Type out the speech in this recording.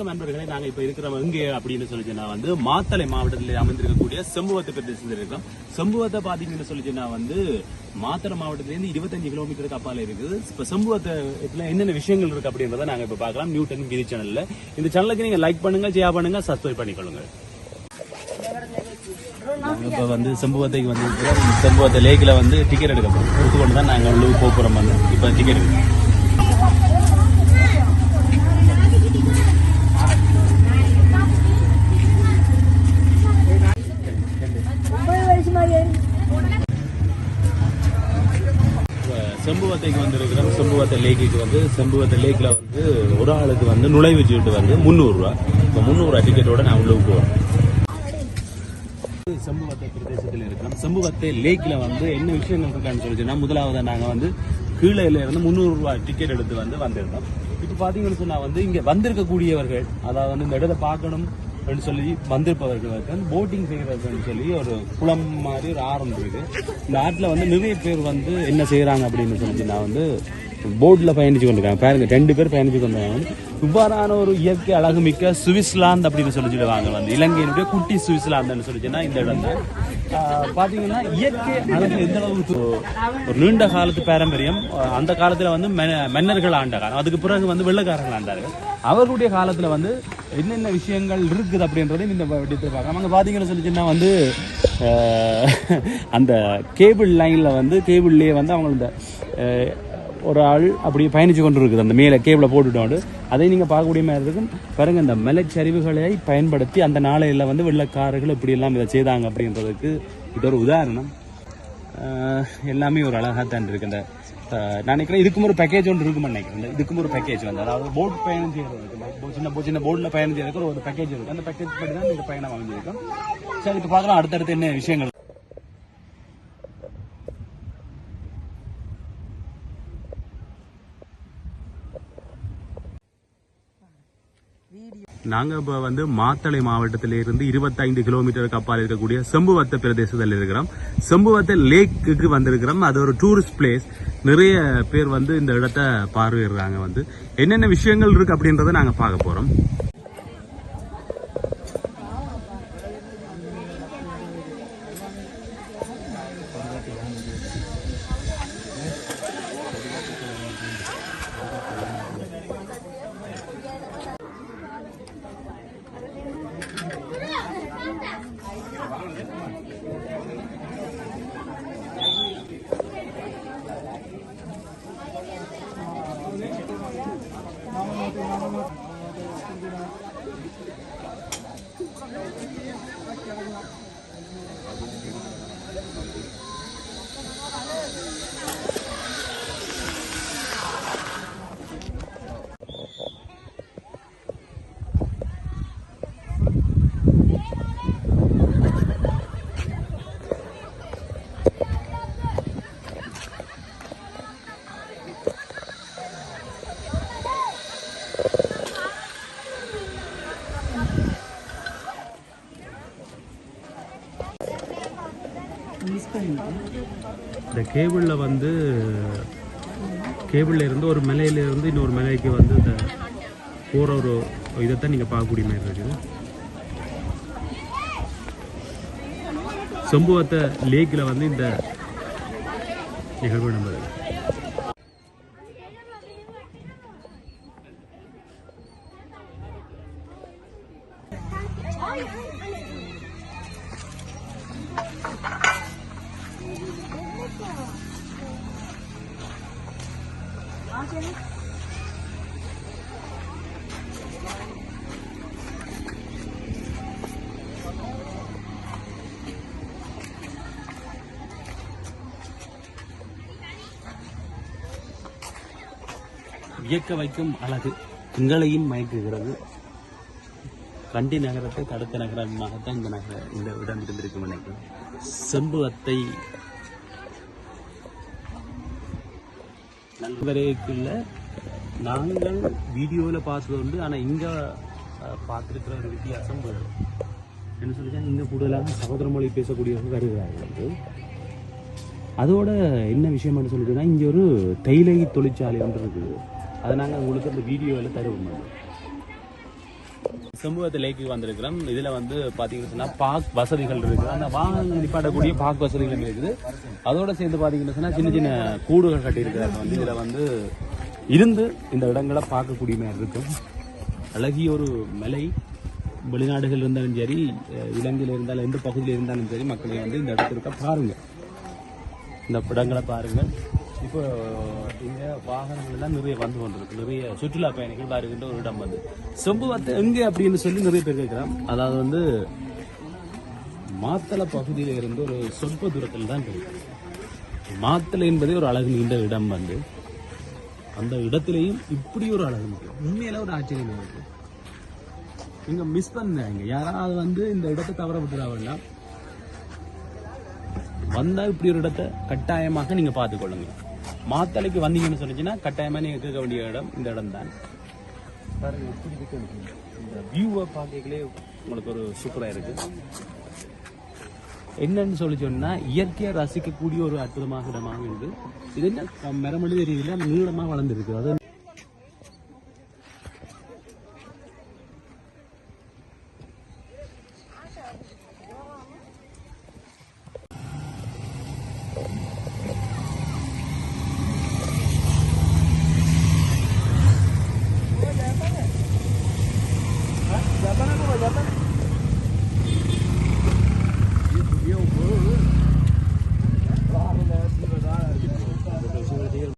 வணக்கம் நண்பர்களே. நாங்க இப்ப இருக்கிறோம் எங்கே அப்படின்னு சொல்லிச்சுன்னா வந்து மாத்தளை மாவட்டத்தில் அமைந்திருக்கக்கூடிய செம்புவத்தை பிரதேசத்தில் இருக்கோம் செம்புவத்தை பாத்தீங்கன்னு சொல்லிச்சுன்னா வந்து மாத்தலை மாவட்டத்திலேருந்து இருபத்தஞ்சு கிலோமீட்டருக்கு அப்பால இருக்குது. இப்ப செம்புவத்துல என்னென்ன விஷயங்கள் இருக்கு அப்படின்றத நாங்க இப்ப பார்க்கலாம். நியூட்டன் கிரி சேனல்ல இந்த சேனலுக்கு நீங்க லைக் பண்ணுங்க ஷேர் பண்ணுங்க சப்ஸ்கிரைப் பண்ணிக்கொள்ளுங்க. நாங்க இப்ப வந்து செம்புவத்தைக்கு வந்து செம்புவத்தை லேக்கில் வந்து டிக்கெட் எடுக்க போறோம். எடுத்துக்கொண்டு தான் நாங்க உள்ளூர் போகிறோம் வந்து. இப்ப டிக்கெட் எடுக்கணும் இப்ப செம்புவத்தைக்கு வந்திருக்கிறோம் செம்புவத்தை லேக்குக்கு வந்து செம்புவத்தை லேக்கில் வந்து ஒரு ஆளுக்கு வந்து நுழைவு சீட்டு வந்து முந்நூறுரூவா. இப்போ முந்நூறுரூவா டிக்கெட்டோட நான் உள்ள போகிறேன் செம்புவத்தை பிரதேசத்தில் இருக்கிறோம் செம்புவத்தை லேக்கில் வந்து என்ன விஷயங்கள் இருக்கான்னு சொல்லிச்சுன்னா முதலாவது நாங்கள் வந்து கீழே இருந்து முந்நூறுரூவா டிக்கெட் எடுத்து வந்து வந்திருந்தோம். இப்போ பார்த்தீங்கன்னு சொன்னால் வந்து இங்கே வந்திருக்கக்கூடியவர்கள் அதாவது வந்து இந்த இடத்தை பார்க்கணும் அப்படின்னு சொல்லி வந்திருப்பவர்களுக்கு வந்து போட்டிங் செய்கிறதுன்னு சொல்லி ஒரு குளம் மாதிரி ஒரு ஆரம் இருக்குது இந்த ஆற்றில் வந்து நிறைய பேர் வந்து என்ன செய்கிறாங்க அப்படின்னு சொல்லி நான் வந்து போட்டில் பயணிச்சு கொண்டிருக்காங்க. பாருங்க ரெண்டு பேர் பயணிச்சு கொண்டிருக்காங்க. இவ்வாறான ஒரு இயற்கை அழகுமிக்க சுவிஸ்லாந்து அப்படின்னு சொல்லி சொல்லுவாங்க வந்து. இலங்கையினுடைய குட்டி சுவிஸ்லாந்துன்னு சொல்லிச்சுன்னா இந்த இடம் தான். ஆஹ் பாத்தீங்கன்னா இயற்கை அழகு எந்த அளவுக்கு ஒரு நீண்ட காலத்து பாரம்பரியம் அந்த காலத்துல வந்து மெ- மன்னர்கள் ஆண்ட காலம் அதுக்கு பிறகு வந்து வெள்ளக்காரர்கள் ஆண்டார்கள். அவர்களுடைய காலத்துல வந்து என்னென்ன விஷயங்கள் இருக்குது அப்படின்றதையும் இந்த விடயத்தில் பார்க்கலாம். அங்க பார்த்தீங்கன்னு சொல்லிச்சுன்னா வந்து அந்த கேபிள் லைனில் வந்து கேபிள்லேயே வந்து அவங்க இந்த ஒரு ஆள் அப்படி பயணிச்சு கொண்டு இருக்குது அந்த மேலே கேபிளை போட்டுட்டோண்டு அதை நீங்கள் பார்க்கக்கூடிய மாதிரி இருக்கும். பாருங்கள் இந்த மலைச்சரிவுகளை பயன்படுத்தி அந்த நாளையில் வந்து வெள்ளக்காரர்கள் இப்படி எல்லாம் இதை செய்தாங்க அப்படின்றதுக்கு இது ஒரு உதாரணம். எல்லாமே ஒரு அழகாக தான் இருக்கு. இந்த நான் நினைக்கிறேன் இதுக்கும் ஒரு பேக்கேஜ் ஒன்று இருக்குன்னு நினைக்கிறேன். இதுக்கும் ஒரு பேக்கேஜ் வந்து அதாவது போட் பயணம் செய்யறதுக்கு சின்ன சின்ன போட்டில் பயணம் செய்யறதுக்கு ஒரு பேக்கேஜ் இருக்கு. அந்த பேக்கேஜ் படி தான் இந்த பயணம் அமைஞ்சிருக்கும். சரி இப்போ பார்க்கலாம் அடுத்தடுத்து என்ன விஷயங்கள் நாங்க இப்ப வந்து மாத்தளை மாவட்டத்தில இருந்து 25 கிலோமீட்டருக்கு அப்பால் இருக்கக்கூடிய செம்புவத்த பிரதேசத்தில் இருக்கிறோம். செம்புவத்த லேக்குக்கு வந்திருக்கிறோம். அது ஒரு டூரிஸ்ட் பிளேஸ். நிறைய பேர் வந்து இந்த இடத்த பார்வையிடுறாங்க வந்து. என்னென்ன விஷயங்கள் இருக்கு அப்படின்றத நாங்க பார்க்க போறோம். இந்த கேபிளில் வந்து கேபிள்ல இருந்து ஒரு மலையிலேருந்து இன்னொரு மலைக்கு வந்து இந்த போகிற ஒரு இதைத்தான் நீங்க பார்க்கக்கூடிய மாதிரி இருக்குது. சம்புவத்த லேக்கில் வந்து இந்த நிகழ்வு நம்பது வியக்க வைக்கும் அழகு திங்களையும் மயக்குகிறது. கண்டி நகரத்தை தடுத்த நகரமாகத்தான் இந்த நகர இந்த இடம் இருந்திருக்கும் நினைக்கிறேன். செம்புவத்தை நல்வரைக்குள்ள நாங்கள் வீடியோவில் பார்த்தது உண்டு ஆனால் இங்கே பார்த்துருக்கிற ஒரு வித்தியாசம் வேறு. என்ன சொல்லிச்சா இங்கே கூடுதலாக சகோதர மொழி பேசக்கூடியவங்க கருதுகிறார்கள் வந்து அதோட என்ன விஷயம்னு சொல்லிட்டுனா இங்கே ஒரு தேயிலை தொழிற்சாலை ஒன்று இருக்குது. அதை நாங்கள் உங்களுக்கு அந்த வீடியோவில் தருவோம். செம்புவத்து லேக்கு வந்திருக்கிறோம். இதுல வந்து பாத்தீங்கன்னா சொன்னால் பார்க் வசதிகள் இருக்குது அந்த வாகனங்கள் நிப்பாடக்கூடிய பார்க் வசதிகளும் இருக்குது. அதோட சேர்ந்து பாத்தீங்கன்னா சொன்னால் சின்ன சின்ன கூடுகள் கட்டியிருக்கிறாங்க. வந்து இதுல வந்து இருந்து இந்த இடங்களை பார்க்கக்கூடிய மாதிரி இருக்கும். அழகிய ஒரு மலை. வெளிநாடுகள் இருந்தாலும் சரி இலங்கையில் இருந்தாலும் எந்த பகுதியில் இருந்தாலும் சரி மக்களை வந்து இந்த இடத்திற்க பாருங்கள் இந்த இடங்களை பாருங்கள். இப்போ இங்கே வாகனங்கள் எல்லாம் நிறைய வந்து கொண்டிருக்கு. நிறைய சுற்றுலா பயணிகள் வருகின்ற ஒரு இடம் வந்து செம்புவத்தை எங்கே அப்படின்னு சொல்லி நிறைய பேர் கேட்குறான் அதாவது வந்து மாத்தளை பகுதியில் இருந்து ஒரு சொற்ப தூரத்தில் தான் இருக்கு மாத்தளை என்பதே ஒரு அழகு நீண்ட இடம் வந்து. அந்த இடத்துலையும் இப்படி ஒரு அழகு இருக்கு உண்மையில ஒரு ஆச்சரியம் இருக்கு இங்க மிஸ் பண்ணாங்க யாராவது வந்து இந்த இடத்தை தவற விட்டுட வேண்டாம் வந்தா இப்படி ஒரு இடத்தை கட்டாயமாக நீங்க பார்த்துக்கொள்ளுங்க. மாத்தளைக்கு வந்தீங்கன்னு சொன்னீங்கன்னா கட்டாயமா நீங்க கேட்க வேண்டிய இடம் இந்த இடம் தான் பாருங்க எப்படி இருக்கு இந்த வியூவை பார்க்கலே உங்களுக்கு ஒரு சூப்பரா இருக்கு. என்னன்னு சொல்லி சொன்னா இயற்கையை ரசிக்கக்கூடிய ஒரு அற்புதமாக இடமாக இருக்கு இது என்ன? மரமொழி தெரியல நீளமா வளர்ந்துருக்கு. அது